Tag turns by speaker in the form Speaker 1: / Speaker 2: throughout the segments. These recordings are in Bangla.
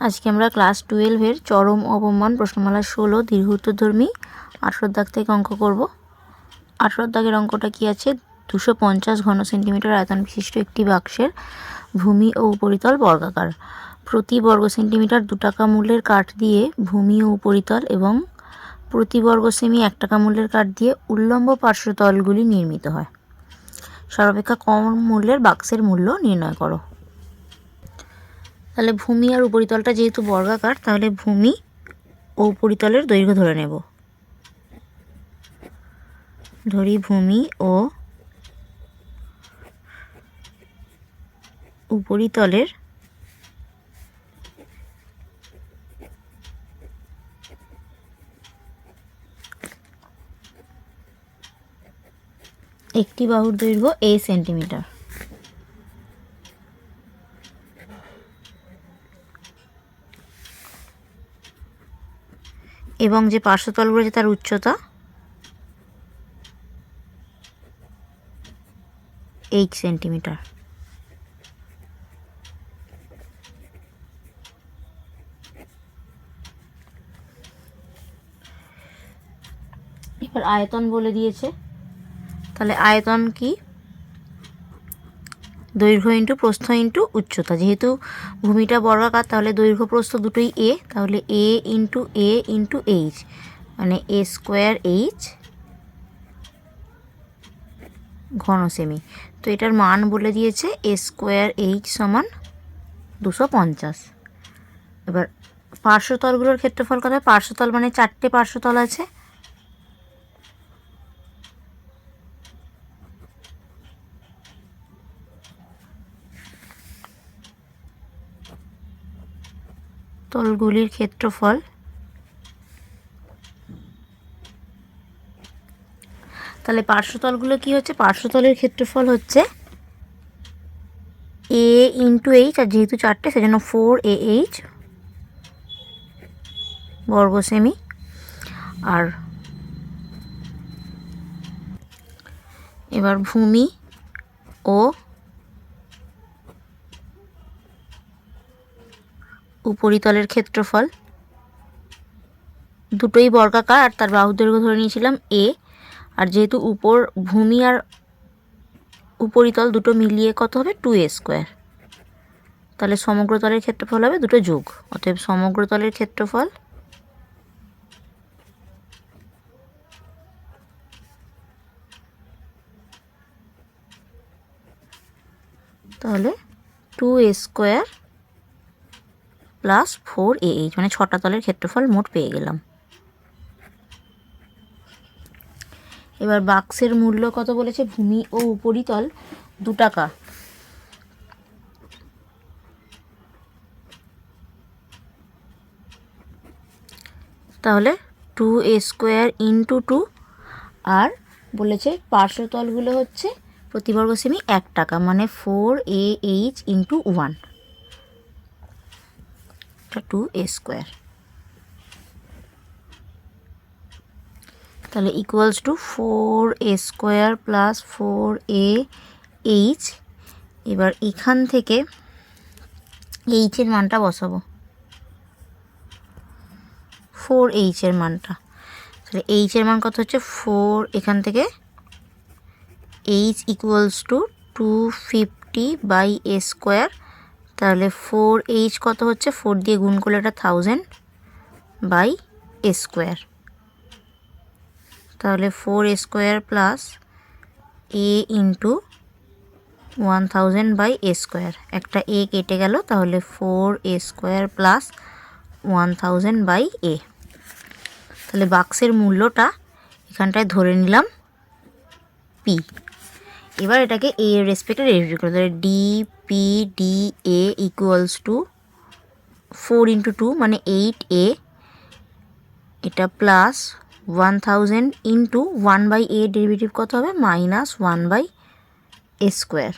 Speaker 1: আজকে আমরা ক্লাস টুয়েলভের চরম অপমান প্রশ্নমালা ষোলো, দীর্ঘ উত্তরধর্মী আঠেরোর দাগ থেকে অঙ্ক করব। আঠেরোর দাগের অঙ্কটা কি আছে? দুশো পঞ্চাশ ঘন সেন্টিমিটার আয়তন বিশিষ্ট একটি বাক্সের ভূমি ও উপরিতল বর্গাকার। প্রতি বর্গ সেন্টিমিটার দু টাকা মূল্যের কাঠ দিয়ে ভূমি ও উপরিতল এবং প্রতি বর্গ সেমি এক টাকা মূল্যের কাঠ দিয়ে উল্লম্ব পার্শ্বতলগুলি নির্মিত হয়। সর্বাপেক্ষা কম মূল্যের বাক্সের মূল্য নির্ণয় করো। তাহলে ভূমি আর উপরিতলটা যেহেতু বর্গাকার, তাহলে ভূমি ও উপরিতলের দৈর্ঘ্য ধরে নেব। ধরি ভূমি ও উপরিতলের একটি বাহুর দৈর্ঘ্য এ সেন্টিমিটার। এবং যে পার্শ্বতলগুলো আছে তার উচ্চতা? এইট সেন্টিমিটার এবার আয়তন বলে দিয়েছে। তাহলে আয়তন কি? দৈর্ঘ্য ইন্টু প্রস্থ ইন্টু উচ্চতা। যেহেতু ভূমিটা বর্গাকার, তাহলে দৈর্ঘ্য প্রস্থ দুটোই এ তাহলে a into a into h মানে এ স্কোয়ার এইচ ঘন সেমি তো এটার মান বলে দিয়েছে এ স্কোয়ার এইচ সমান দুশো পঞ্চাশ। এবার পার্শ্বতলগুলোর ক্ষেত্রফল কত পার্শ্বতল মানে চারটে পার্শ্বতল আছে। তলগুলির ক্ষেত্রফল। তাহলে পার্শ্বতলগুলো কি হচ্ছে? পার্শ্বতলের ক্ষেত্রফল হচ্ছে এ ইন্টু এইচ আর যেহেতু চারটে, সেজন্য ফোর এ এইচ বর্গ সেমি আর এবার ভূমি ও উপরিতলের ক্ষেত্রফল। দুটোই বর্গাকার, আর তার বাহু দৈর্ঘ্য ধরে নিয়েছিলাম এ আর যেহেতু উপর ভূমি আর উপরিতল দুটো মিলিয়ে কত হবে? টু এ স্কোয়ার তাহলে সমগ্রতলের ক্ষেত্রফল হবে দুটো যোগ। অতএব সমগ্রতলের ক্ষেত্রফল তাহলে two a square plus four a h মানে ছটা তলের ক্ষেত্রফল মোট পেয়ে গেলাম। এবার বাক্সের মূল্য কত বলেছে? ভূমি ও উপরিতল দু টাকা। তাহলে two a square into two আর বলেছে পার্শ্বতলগুলো হচ্ছে প্রতিবর্গ সেমি এক টাকা মানে four a h into one two a square তাহলে equals to four a square plus four a h এবার এখান থেকে এইচের মানটা বসাবো। ফোর এইচের মানটা। তাহলে এইচের মান কত হচ্ছে? ফোর এখান থেকে h equals to two fifty by a square তাহলে ফোর এইচ কত হচ্ছে? ফোর দিয়ে গুণ করলে এটা থাউজেন্ড বাই এ স্কোয়ার তাহলে four a square plus a into one thousand by a square একটা এ কেটে গেল, তাহলে four a square plus one thousand by a তাহলে বাক্সের মূল্যটা এখানটায় ধরে নিলাম পি এবার এটাকে এ এর রেসপেক্টে রেডিও করে তাহলে d p d a equals to four into two মানে এইট এ এটা plus one thousand into one by a derivative কত হবে? Minus one by a square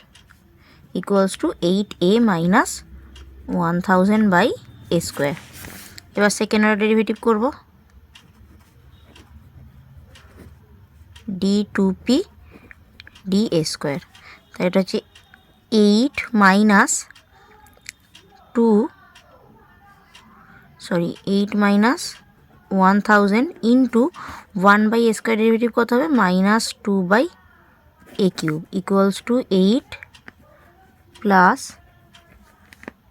Speaker 1: equals to eight a minus one thousand by a square এবার সেকেন্ড অর্ডার ডেরিভেটিভ করব। D two p d a square তাই এটা হচ্ছে eight minus two sorry eight minus one thousand into one by a square derivative কত হবে? Minus two by a cube equals to eight plus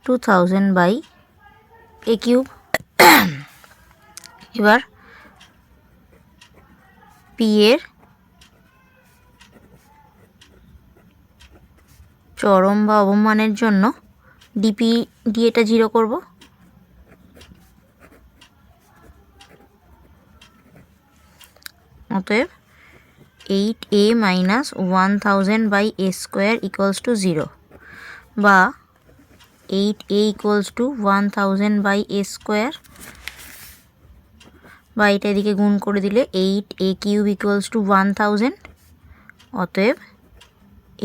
Speaker 1: two thousand by a cube এবার পি এর চরম বা অবমানের জন্য ডিপি দিয়ে এটা জিরো করব। অতএব eight a minus one thousand by a square equals to zero বা eight a equals to one thousand by a square বা এটা এদিকে গুণ করে দিলে eight a cube equals to one thousand. অতএব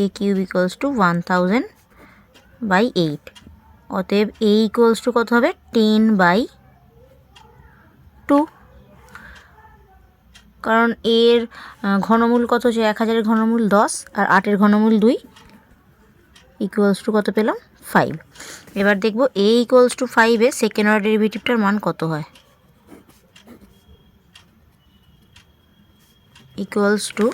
Speaker 1: a cube equals to one thousand by eight অতএব এ ইকুয়ালস টু কত হবে? টেন বাই টু কারণ এর ঘনমূল কত হচ্ছে? এক হাজারের ঘনমূল দশ আর আটের ঘনমূল দুই ইকুয়ালস টু কত পেলাম? ফাইভ এবার দেখব এ ইকুয়ালস টু ফাইভে সেকেন্ড অর্ডার ডেরিভেটিভটার মান কত হয়? ইকুয়ালস টু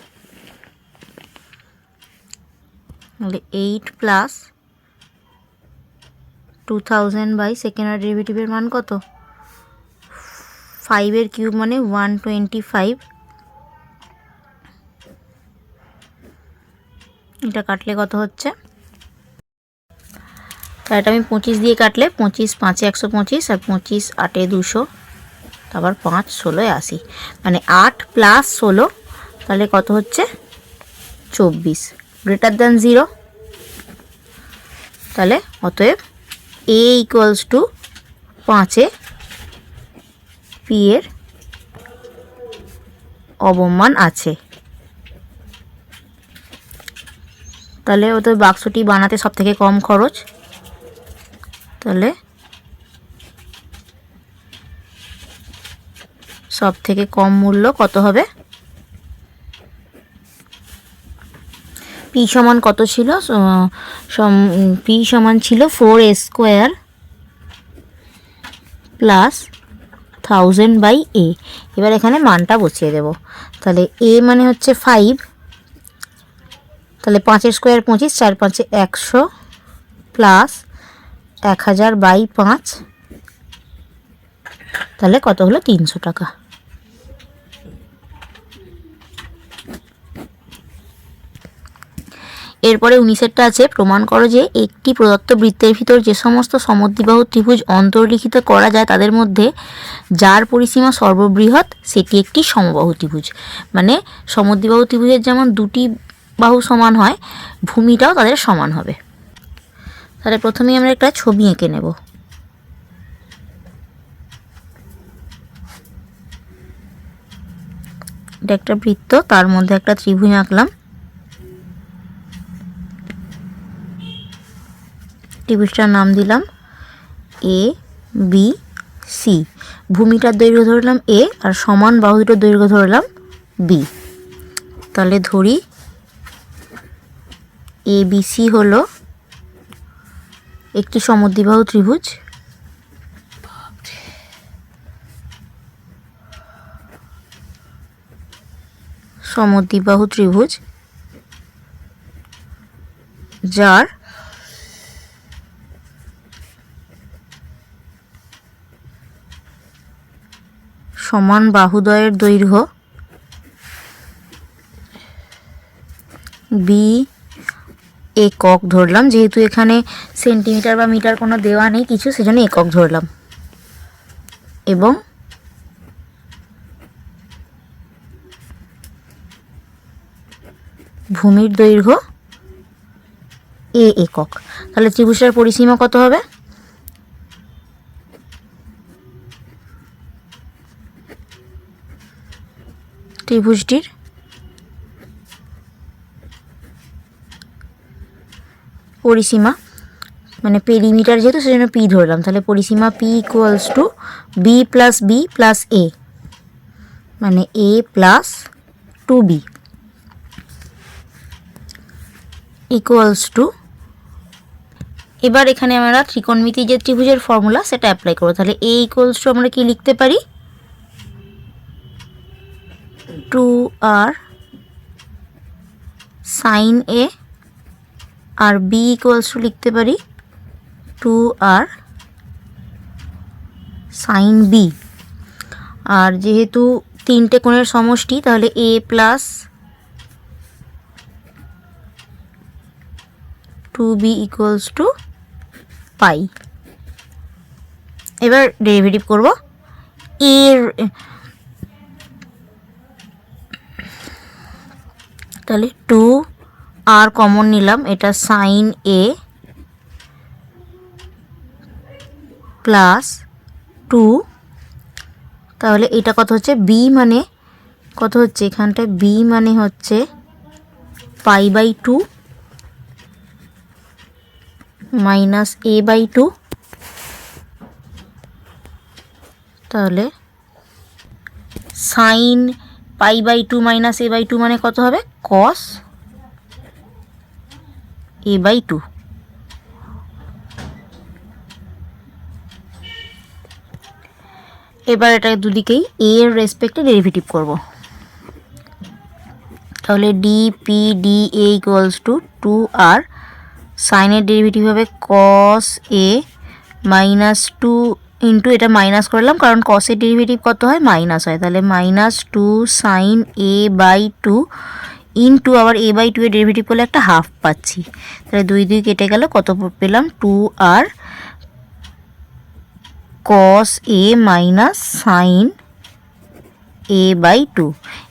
Speaker 1: তাহলে eight plus two thousand by second order ডেরিভেটিভের মান কত? ফাইভের কিউব মানে ওয়ান টোয়েন্টি ফাইভ এটা কাটলে কত হচ্ছে? তা এটা আমি পঁচিশ দিয়ে কাটলে পঁচিশ পাঁচে একশো পঁচিশ আর পঁচিশ আটে দুশো, তারপর পাঁচ ষোলোয় আশি। মানে আট প্লাস ষোলো, তাহলে কত হচ্ছে? চব্বিশ। গ্রেটার দ্যান জিরো তাহলে অতএব এ ইকুয়ালস টু পাঁচে পি এর অবমান আছে। তাহলে ওদের বাক্সটি বানাতে সব থেকে কম খরচ। তাহলে সব থেকে কম মূল্য কত হবে? পি সমান কত ছিল? পি সমান ছিল four square plus thousand by a এবার এখানে মানটা বসিয়ে দেব। তাহলে এ মানে হচ্ছে ফাইভ তাহলে পাঁচের স্কোয়ার পঁচিশ, চার পাঁচে একশো প্লাস এক হাজার বাই পাঁচ। তাহলে কত হলো? তিনশো টাকা। এরপরে উনিশেরটা আছে, প্রমাণ করো যে একটি প্রদত্ত বৃত্তের ভিতর যে সমস্ত সমদ্বিবাহু ত্রিভুজ অন্তর্লিখিত করা যায় তাদের মধ্যে, যার পরিসীমা সর্ববৃহৎ, সেটি একটি সমবাহু ত্রিভুজ। মানে সমদ্বিবাহু ত্রিভুজের যেমন দুটি বাহু সমান হয়, ভূমিটাও তাদের সমান হবে। তাহলে প্রথমেই আমরা একটা ছবি এঁকে নেব। এটা একটা বৃত্ত, তার মধ্যে একটা ত্রিভুজ আঁকলাম। ত্রিভুজটার নাম দিলাম এ বি সি ভূমিটার দৈর্ঘ্য ধরলাম এ আর সমান বাহু দুটোর দৈর্ঘ্য ধরলাম বি তাহলে ধরি এ বি সি হলো একটি সমদ্বিবাহু ত্রিভুজ। সমদ্বিবাহু ত্রিভুজ, যার সমান বাহুদয়ের দৈর্ঘ্য বি একক ধরলাম। যেহেতু এখানে সেন্টিমিটার বা মিটার কোনো দেওয়া নেই কিছু, সেজন্য একক ধরলাম। এবং ভূমির দৈর্ঘ্য এ একক। তাহলে ত্রিভুজটার পরিসীমা কত হবে? ত্রিভুজটির? পরিসীমা মানে পেরিমিটার যেহেতু, সেজন্য পি ধরলাম। তাহলে পরিসীমা p equals to b plus b plus a মানে a plus two b equals to এবার এখানে আমরা ত্রিকোণমিতি যে ত্রিভুজের ফর্মুলা সেটা অ্যাপ্লাই করব। তাহলে এ ইকুয়ালস টু আমরা কি লিখতে পারি? টু আর সাইন এ আর বি ইকুয়ালস টু লিখতে পারি টু আর সাইন বি। আর যেহেতু তিনটে কোণের সমষ্টি, তাহলে a plus two b equals to pi. এবার ডেরিভেটিভ করব। এর তাহলে টু আর কমন নিলাম, এটা সাইন এ প্লাস টু তাহলে এটা কত হচ্ছে? বি মানে কত হচ্ছে? এখানটায় বি মানে হচ্ছে pi by two minus a by two তাহলে sine pi by two minus a by two মানে কত হবে? Cos a by two. এবার এটা দুদিকেই এ এর রেসপেক্টে ডেরিভেটিভ করব। তাহলে d p d a equals to two r সাইনের ডেরিভেটিভ হবে cos a minus two into এটা মাইনাস করলাম, কারণ কসের ডেরিভেটিভ কত হয়? মাইনাস হয়। তাহলে minus two sine a by two into আবার এ বাই টু এর ডেরিভেটিভ করলে একটা হাফ পাচ্ছি। তাহলে দুই দুই কেটে গেল, কত পেলাম? Two r cos a minus sine a by two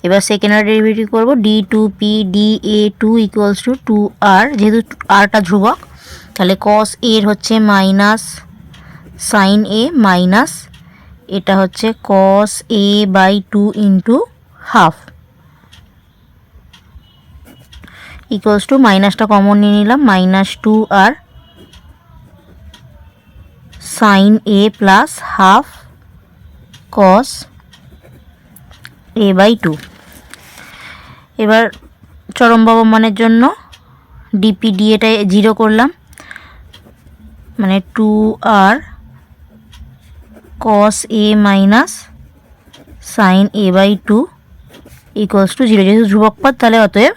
Speaker 1: এবার সেকেন্ড আর ডেরিভেটিভ করব d two p d a two equals to two r যেহেতু আরটা ধ্রুবক, তাহলে কস এর হচ্ছে মাইনাস সাইন এ মাইনাস এটা হচ্ছে cos a by two into half equals to মাইনাসটা কমন নিয়ে নিলাম minus two r sine a plus half cos a by two এবার চরম মানের জন্য ডিপি ডিএটা জিরো করলাম মানে two r cos a minus sine a by two equals to zero যেহেতু ধ্রুবক পদ, তাহলে অতএব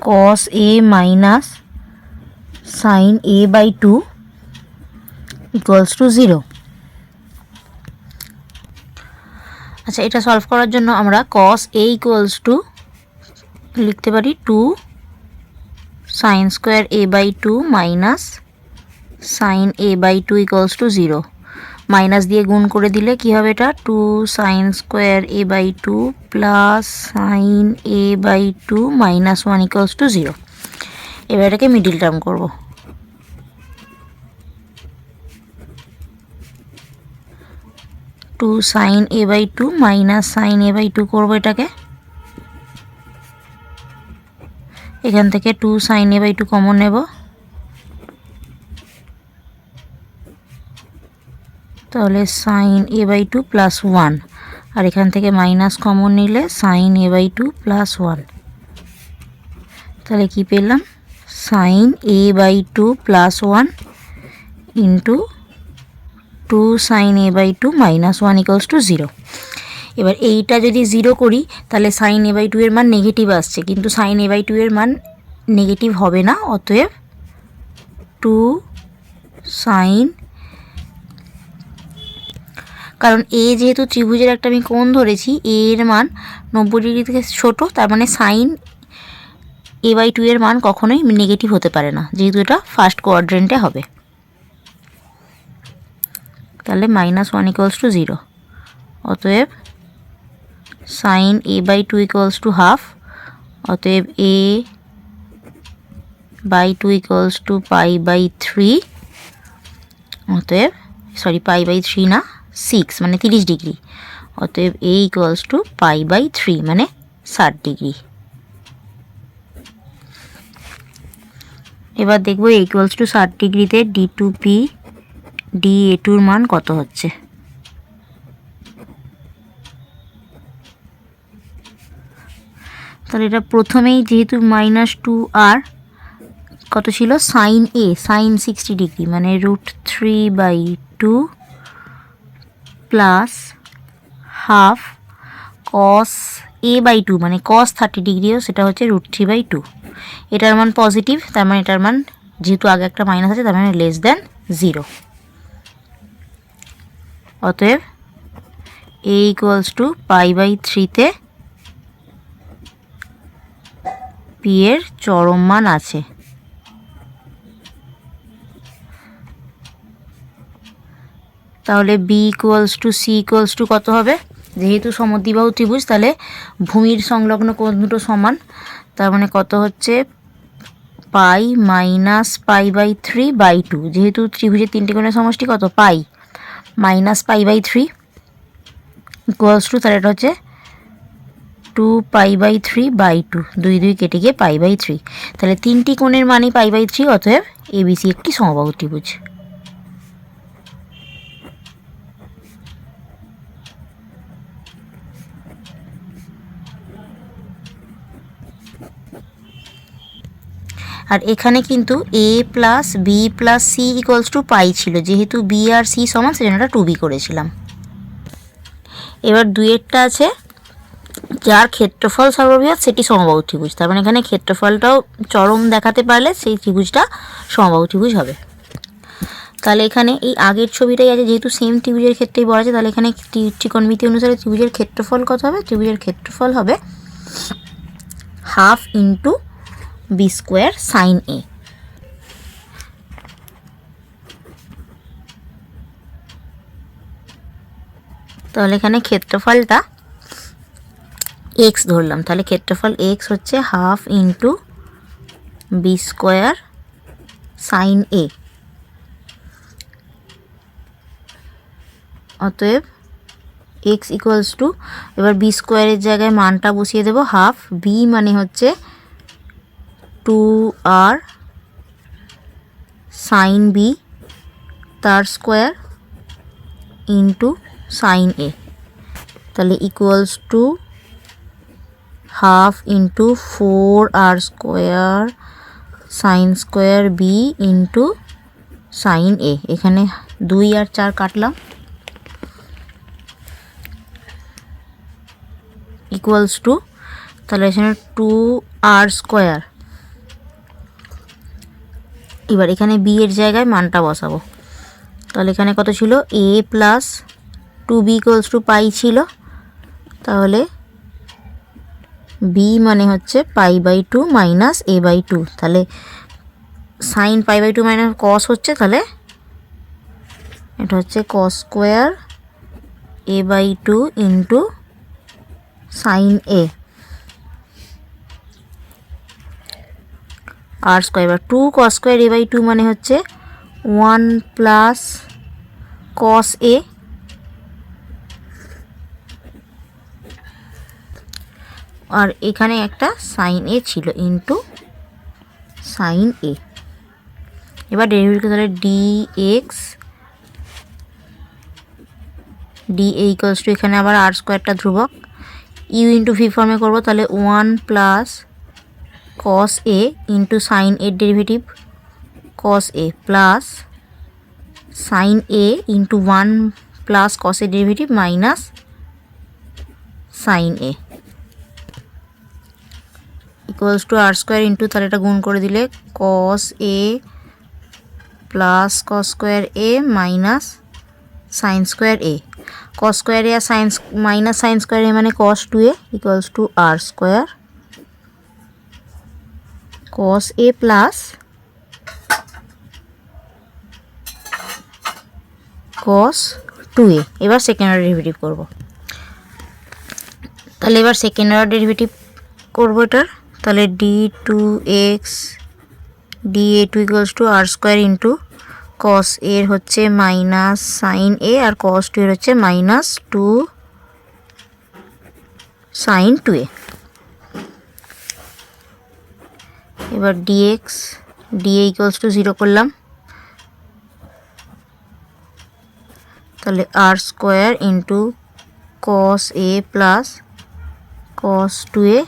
Speaker 1: cos a minus sine a by two equals to zero আচ্ছা এটা সলভ করার জন্য আমরা কস এ ইকুয়ালস টু লিখতে পারি two sine square a by two minus sine a by two equals to zero minus দিয়ে গুণ করে দিলে কি হবে এটা? Two sine square a by two plus sine a by two minus one equals to zero এবার এটাকে মিডিল টার্ম করব। Two sine a by two minus sine a by two করব এটাকে। এখান থেকে two sine a by two common নেব। তাহলে sine a by two plus one আর এখান থেকে মাইনাস কমন নিলে sine a by two plus one তাহলে কি পেলাম? Sine a by two plus one into two sine a by two minus one equals to zero এবার এইটা যদি জিরো করি, তাহলে সাইন এ বাই টু এর মান নেগেটিভ আসছে। কিন্তু সাইন এ বাই টু এর মান নেগেটিভ হবে না, অতএব টু সাইন কারণ এ যেহেতু ত্রিভুজের একটা আমি কোণ ধরেছি, এ এর মান নব্বই ডিগ্রি থেকে ছোটো, তার মানে সাইন এ বাই টু এর মান কখনোই নেগেটিভ হতে পারে না, যেহেতু এটা ফার্স্ট কোয়াড্রেন্টে হবে। তাহলে minus one equals to zero অতএব sine A by two equals to half অতএব A by two equals to pi by three অতএব সরি পাই বাই থ্রি না সিক্স মানে তিরিশ ডিগ্রি। অতএব A equals to pi by three মানে ষাট ডিগ্রি। এবার দেখব এ ইকুয়ালস টু ষাট ডিগ্রিতে D two P D A টুর মান কত হচ্ছে? তাহলে এটা প্রথমেই যেহেতু মাইনাস টু আর কত ছিল? Sine A sine sixty degree মানে root three by two plus half cos A by two মানে কস থার্টি ডিগ্রিও সেটা হচ্ছে রুট থ্রি বাই টু এটার মান পজিটিভ তার মানে এটার মান যেহেতু আগে একটা মাইনাস আছে, তার মানে লেস দেন জিরো অতএব A equals to pi by থ্রিতে পি এর চরম মান আছে। তাহলে B equals to C equals to কত হবে? যেহেতু সমদ্বিবাহু ত্রিভুজ, তাহলে ভূমির সংলগ্ন কোণ দুটো সমান। তার মানে কত হচ্ছে? Pi minus pi by three by two. যেহেতু ত্রিভুজের তিনটে কোণের সমষ্টি কত? Pi minus pi by three equals to তাহলে এটা হচ্ছে two pi by three by two. দুই দুই কেটে গিয়ে পাই বাই থ্রি। তাহলে তিনটি কোণের মানই পাই বাই থ্রি, অতএব এবিসি একটি সমবাহু ত্রিভুজ। আর এখানে কিন্তু A plus B plus C equals to pi ছিল। যেহেতু বি আর সি সমান, সেজন্য এটা টু বি করেছিলাম। এবার দুইয়েরটা আছে। যার ক্ষেত্রফল সর্ববৃহৎ, সেটি সমবাহু ত্রিভুজ তার মানে এখানে ক্ষেত্রফলটাও চরম দেখাতে পারলে, সেই ত্রিভুজটা সমবাহু ত্রিভুজ হবে। তাহলে এখানে এই আগের ছবিটাই আছে। যেহেতু সেম ত্রিভুজের ক্ষেত্রেই বলা আছে, তাহলে এখানে ত্রি- ত্রিকোণমিতি অনুসারে ত্রিভুজের ক্ষেত্রফল কত হবে? ত্রিভুজের ক্ষেত্রফল হবে half into B square sine A. তাহলে এখানে ক্ষেত্রফলটা এক্স ধরলাম। তাহলে ক্ষেত্রফল এক্স হচ্ছে half into B square sine A. অতএব এক্স ইকুয়ালস টু, এবার বি স্কোয়ারের জায়গায় মানটা বসিয়ে দেবো, হাফ বি মানে হচ্ছে টু আর সাইন বি তার স্কোয়ার ইন্টু সাইন এ তাহলে equals to half into four R square sine square B into sine A এখানে দুই আর চার কাটলাম। ইকুয়ালস টু তাহলে এখানে টু আর স্কোয়ার এবার এখানে বি এর জায়গায় মানটা বসাবো। তাহলে এখানে কত ছিল? A plus two B equals to pi ছিল। তাহলে বি মানে হচ্ছে pi by two minus A by two তাহলে sine pi by two minus cos হচ্ছে তাহলে এটা হচ্ছে cos square A by two into sine A R square two cos square A by two মানে হচ্ছে ওয়ান প্লাস কস এ আর এখানে একটা সাইন এ ছিল ইন্টু সাইন এ এবার ডেরিভেটিভ তাহলে D X D A equals to এখানে আবার আর স্কোয়ারটা ধ্রুবক। ইউ ইন্টু ভি ফর্মে করব তাহলে one plus cos A into sine এর derivative cos A plus sine A into one plus cos এর derivative minus sine A equals to R square into তাহলে এটা গুণ করে দিলে cos A plus cos square A minus sine square A cos square A R sine minus sine square A মানে cos two A equals to R square A plus cos two A এবার সেকেন্ড অর্ডার ডেরিভেটিভ করব। তাহলে এবার সেকেন্ড অর্ডার ডেরিভেটিভ করব এটার তাহলে D two X D A two equals to R square into cos এর হচ্ছে মাইনাস সাইন এ আর কস টু এর হচ্ছে minus two sine two A এবার DX DA equals to zero করলাম। তাহলে R square into cos A plus cos two A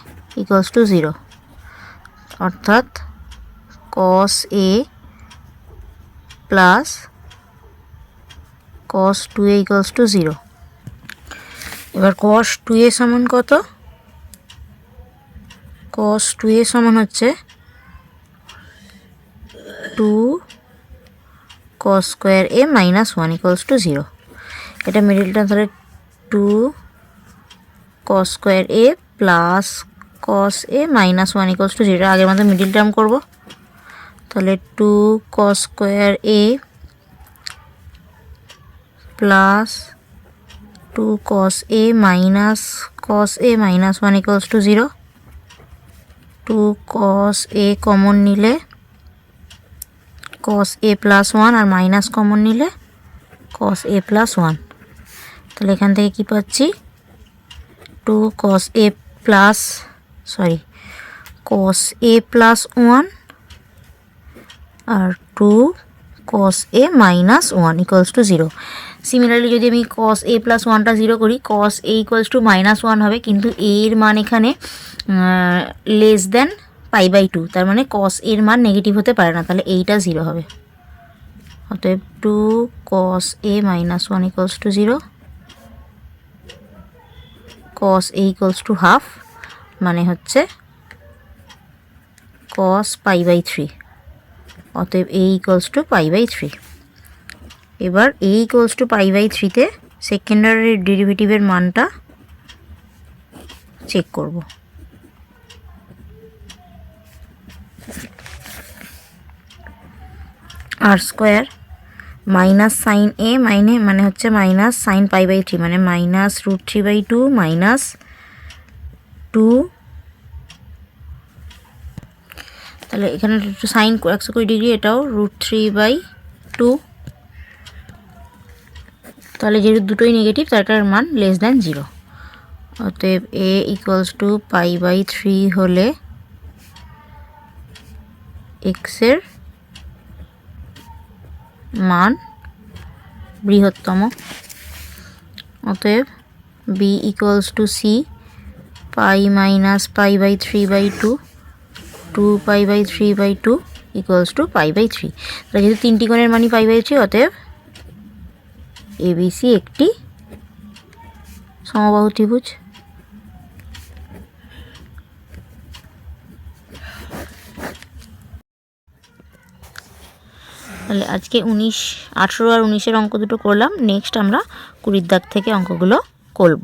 Speaker 1: equals to zero অর্থাৎ cos A plus cos two A equals to zero এবার কস টু এ সমান কত? কস টু এ সমান হচ্ছে two cos square A minus one equals to zero এটা মিডিল টার্ম তাহলে two cos square A plus cos A minus one equals to zero আগের মতো মিডিল টার্ম করব। তাহলে two cos square A plus two cos A minus cos A minus one equals to zero two cos A common নিলে কস এ প্লাস ওয়ান আর মাইনাস কমন নিলে কস এ প্লাস ওয়ান তাহলে এখান থেকে কি পাচ্ছি? Two cos A plus sorry cos A plus one R two cos A minus one equals to zero similarly যদি আমি কস এ প্লাস ওয়ানটা জিরো করি cos A equals to minus one হবে, কিন্তু এর মান এখানে less than pi by two, তার মানে কস এর মান নেগেটিভ হতে পারে না, তাহলে এইটা জিরো হবে। অতএব two cos A minus one equals to zero cos A equals to half মানে হচ্ছে কস পাই বাই থ্রি অতএব A equals to pi by three এবার A equals to pi by থ্রিতে সেকেন্ডারি ডেরিভেটিভের মানটা চেক করব। R square minus sine A মাইনে মানে হচ্ছে minus sine pi by three মানে minus root three by two minus two তাহলে এখানে সাইন একশো কুড়ি ডিগ্রি এটাও রুট থ্রি বাই টু তাহলে যেহেতু দুটোই নেগেটিভ তার মান লেস দ্যান জিরো অতএব A equals to pi by three হলে এক্সের মান বৃহত্তম। অতএব B equals to C pi minus pi by three by two two pi by three by two equals to pi by three তাহলে যেহেতু তিনটি কোণের মানই পাই বাই থ্রি অতএব এবিসি একটি সমবাহু ত্রিভুজ। তাহলে আজকে উনিশ, আঠেরো আর উনিশের অঙ্ক দুটো করলাম। নেক্সট আমরা কুড়ির দাগ থেকে অঙ্কগুলো করব।